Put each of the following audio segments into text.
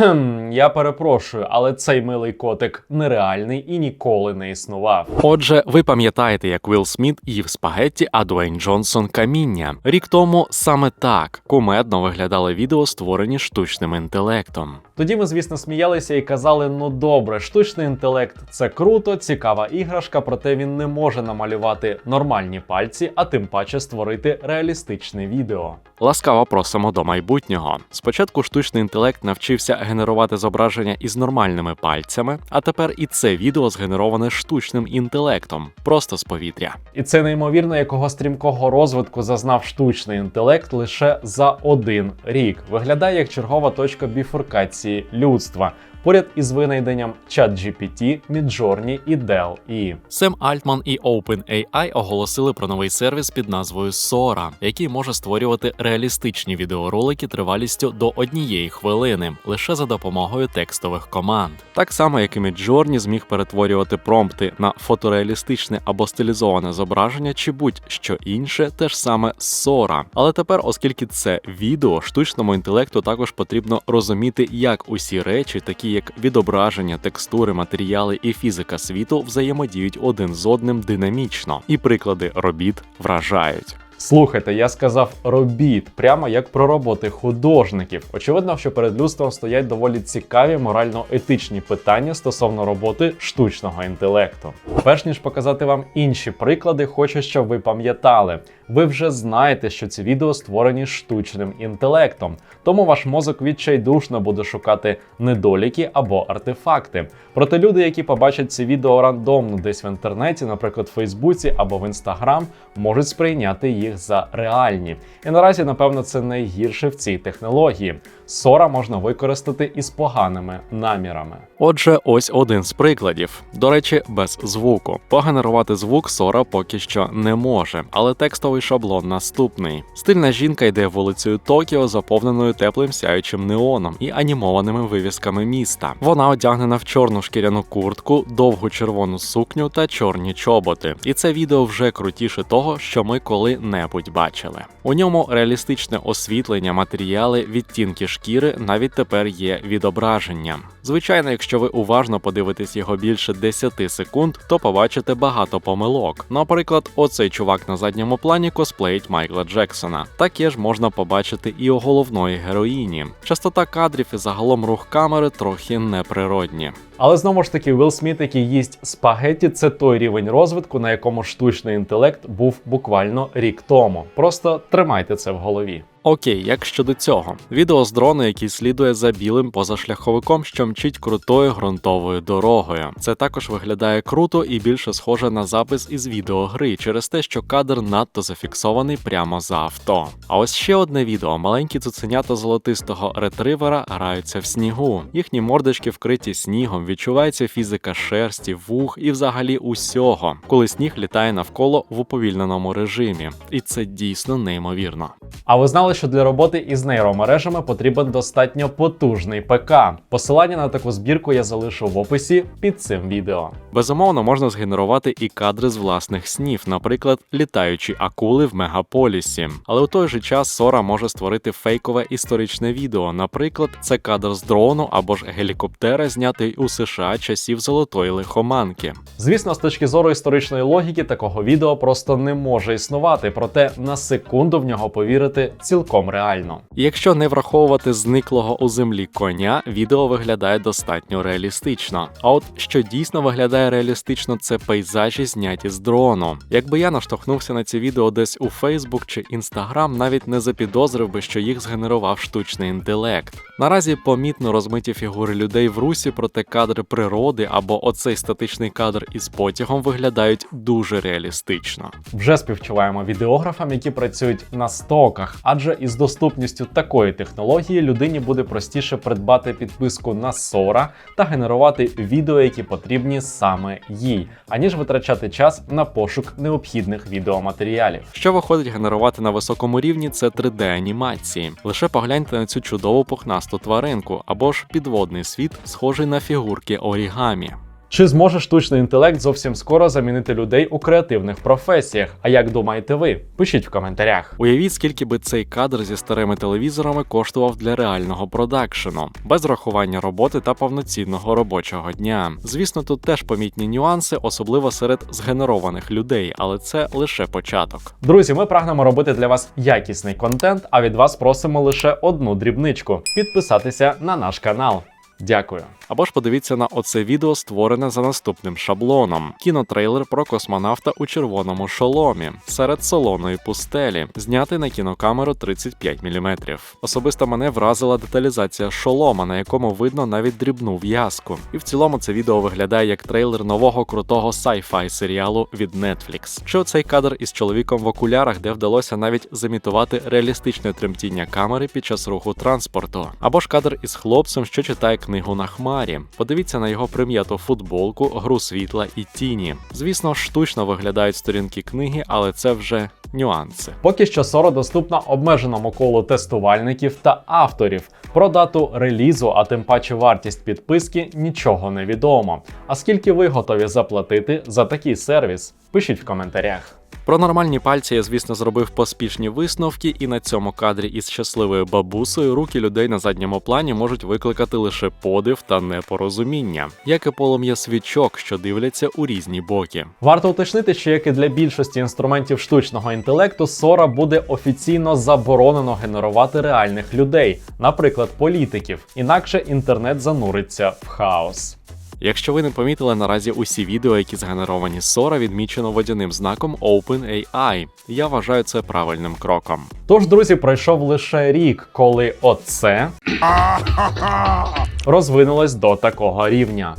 うん。Я перепрошую, але цей милий котик нереальний і ніколи не існував. Отже, ви пам'ятаєте, як Вілл Сміт їв спагетті, а Дуейн Джонсон каміння. Рік тому саме так кумедно виглядали відео, створені штучним інтелектом. Тоді ми, звісно, сміялися і казали: ну добре, штучний інтелект це круто, цікава іграшка, проте він не може намалювати нормальні пальці, а тим паче створити реалістичне відео. Ласкаво просимо до майбутнього. Спочатку штучний інтелект навчився генерувати зображення із нормальними пальцями, а тепер і це відео згенероване штучним інтелектом, просто з повітря. І це неймовірно, якого стрімкого розвитку зазнав штучний інтелект лише за один рік. Виглядає як чергова точка біфуркації людства. Поряд із винайденням ChatGPT, Midjourney і DALL-E. Сем Альтман і OpenAI оголосили про новий сервіс під назвою Sora, який може створювати реалістичні відеоролики тривалістю до однієї хвилини лише за допомогою текстових команд. Так само, як і Midjourney зміг перетворювати промпти на фотореалістичне або стилізоване зображення чи будь-що інше, те ж саме Sora. Але тепер, оскільки це відео, штучному інтелекту також потрібно розуміти, як усі речі, такі як відображення, текстури, матеріали і фізика світу взаємодіють один з одним динамічно, і приклади робіт вражають. Слухайте, я сказав робіт, прямо як про роботи художників. Очевидно, що перед людством стоять доволі цікаві морально-етичні питання стосовно роботи штучного інтелекту. Перш ніж показати вам інші приклади, хочу, щоб ви пам'ятали. Ви вже знаєте, що ці відео створені штучним інтелектом, тому ваш мозок відчайдушно буде шукати недоліки або артефакти. Проте люди, які побачать ці відео рандомно десь в інтернеті, наприклад, в Фейсбуці або в Інстаграм, можуть сприйняти їх за реальні. І наразі, напевно, це найгірше в цій технології. Сора можна використати із поганими намірами. Отже, ось один з прикладів. До речі, без звуку. Погенерувати звук Sora поки що не може, але текстовий шаблон наступний. Стильна жінка йде вулицею Токіо, заповненою теплим сяючим неоном і анімованими вивісками міста. Вона одягнена в чорну шкіряну куртку, довгу червону сукню та чорні чоботи. І це відео вже крутіше того, що ми коли-небудь бачили. У ньому реалістичне освітлення, матеріали, відтінки шкіри навіть тепер є відображенням. Звичайно, якщо ви уважно подивитесь його більше 10 секунд, то побачите багато помилок. Наприклад, оцей чувак на задньому плані косплеїть Майкла Джексона. Таке ж можна побачити і у головної героїні. Частота кадрів і загалом рух камери трохи неприродні. Але знову ж таки, Вилл Сміт, який їсть спагетті, це той рівень розвитку, на якому штучний інтелект був буквально рік тому. Просто тримайте це в голові. Окей, як щодо цього, відео з дрону, який слідує за білим позашляховиком, що мчить крутою ґрунтовою дорогою. Це також виглядає круто і більше схоже на запис із відеогри через те, що кадр надто зафіксований прямо за авто. А ось ще одне відео: маленькі цуценята золотистого ретривера граються в снігу. Їхні мордочки вкриті снігом, відчувається фізика шерсті, вух і взагалі усього, коли сніг літає навколо в уповільненому режимі. І це дійсно неймовірно. А ви знали, що для роботи із нейромережами потрібен достатньо потужний ПК. Посилання на таку збірку я залишу в описі під цим відео. Безумовно, можна згенерувати і кадри з власних снів, наприклад, літаючі акули в мегаполісі. Але у той же час Sora може створити фейкове історичне відео. Наприклад, це кадр з дрону або ж гелікоптера, знятий у США часів золотої лихоманки. Звісно, з точки зору історичної логіки, такого відео просто не може існувати, проте на секунду в нього повірити цілком реально. Якщо не враховувати зниклого у землі коня, відео виглядає достатньо реалістично. А от що дійсно виглядає реалістично, це пейзажі, зняті з дрону. Якби я наштовхнувся на ці відео десь у Facebook чи Instagram, навіть не запідозрив би, що їх згенерував штучний інтелект. Наразі помітно розмиті фігури людей в русі, проте кадри природи або оцей статичний кадр із потягом виглядають дуже реалістично. Вже співчуваємо відеографам, які працюють на стоках, адже із доступністю такої технології людині буде простіше придбати підписку на Sora та генерувати відео, які потрібні саме їй, аніж витрачати час на пошук необхідних відеоматеріалів. Що виходить генерувати на високому рівні, це 3D-анімації. Лише погляньте на цю чудову пухнасту тваринку або ж підводний світ, схожий на фігурки орігамі. Чи зможе штучний інтелект зовсім скоро замінити людей у креативних професіях? А як думаєте ви? Пишіть в коментарях. Уявіть, скільки би цей кадр зі старими телевізорами коштував для реального продакшену, без рахування роботи та повноцінного робочого дня. Звісно, тут теж помітні нюанси, особливо серед згенерованих людей, але це лише початок. Друзі, ми прагнемо робити для вас якісний контент, а від вас просимо лише одну дрібничку підписатися на наш канал. Дякую. Або ж подивіться на оце відео, створене за наступним шаблоном: кінотрейлер про космонавта у червоному шоломі серед солоної пустелі, знятий на кінокамеру 35 мм. Особисто мене вразила деталізація шолома, на якому видно навіть дрібну в'язку. І в цілому це відео виглядає як трейлер нового крутого sci-fi серіалу від Netflix. Чи оцей кадр із чоловіком в окулярах, де вдалося навіть замітувати реалістичне тремтіння камери під час руху транспорту, або ж кадр із хлопцем, що читає книгу на хмарі. Подивіться на його прим'яту футболку, гру світла і тіні. Звісно, штучно виглядають сторінки книги, але це вже нюанси. Поки що Sora доступна обмеженому колу тестувальників та авторів. Про дату релізу, а тим паче вартість підписки, нічого не відомо. А скільки ви готові заплатити за такий сервіс? Пишіть в коментарях. Про нормальні пальці я, звісно, зробив поспішні висновки, і на цьому кадрі із щасливою бабусею руки людей на задньому плані можуть викликати лише подив та непорозуміння, як і полум'я свічок, що дивляться у різні боки. Варто уточнити, що як і для більшості інструментів штучного інтелекту, Sora буде офіційно заборонено генерувати реальних людей, наприклад, політиків, інакше інтернет зануриться в хаос. Якщо ви не помітили, наразі усі відео, які згенеровані з Sora, відмічено водяним знаком OpenAI. Я вважаю це правильним кроком. Тож, друзі, пройшов лише рік, коли оце розвинулось до такого рівня.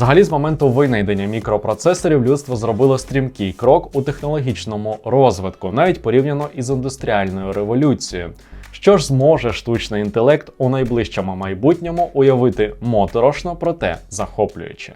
Взагалі, з моменту винайдення мікропроцесорів людство зробило стрімкий крок у технологічному розвитку, навіть порівняно із індустріальною революцією. Що ж зможе штучний інтелект у найближчому майбутньому уявити моторошно, проте захоплююче.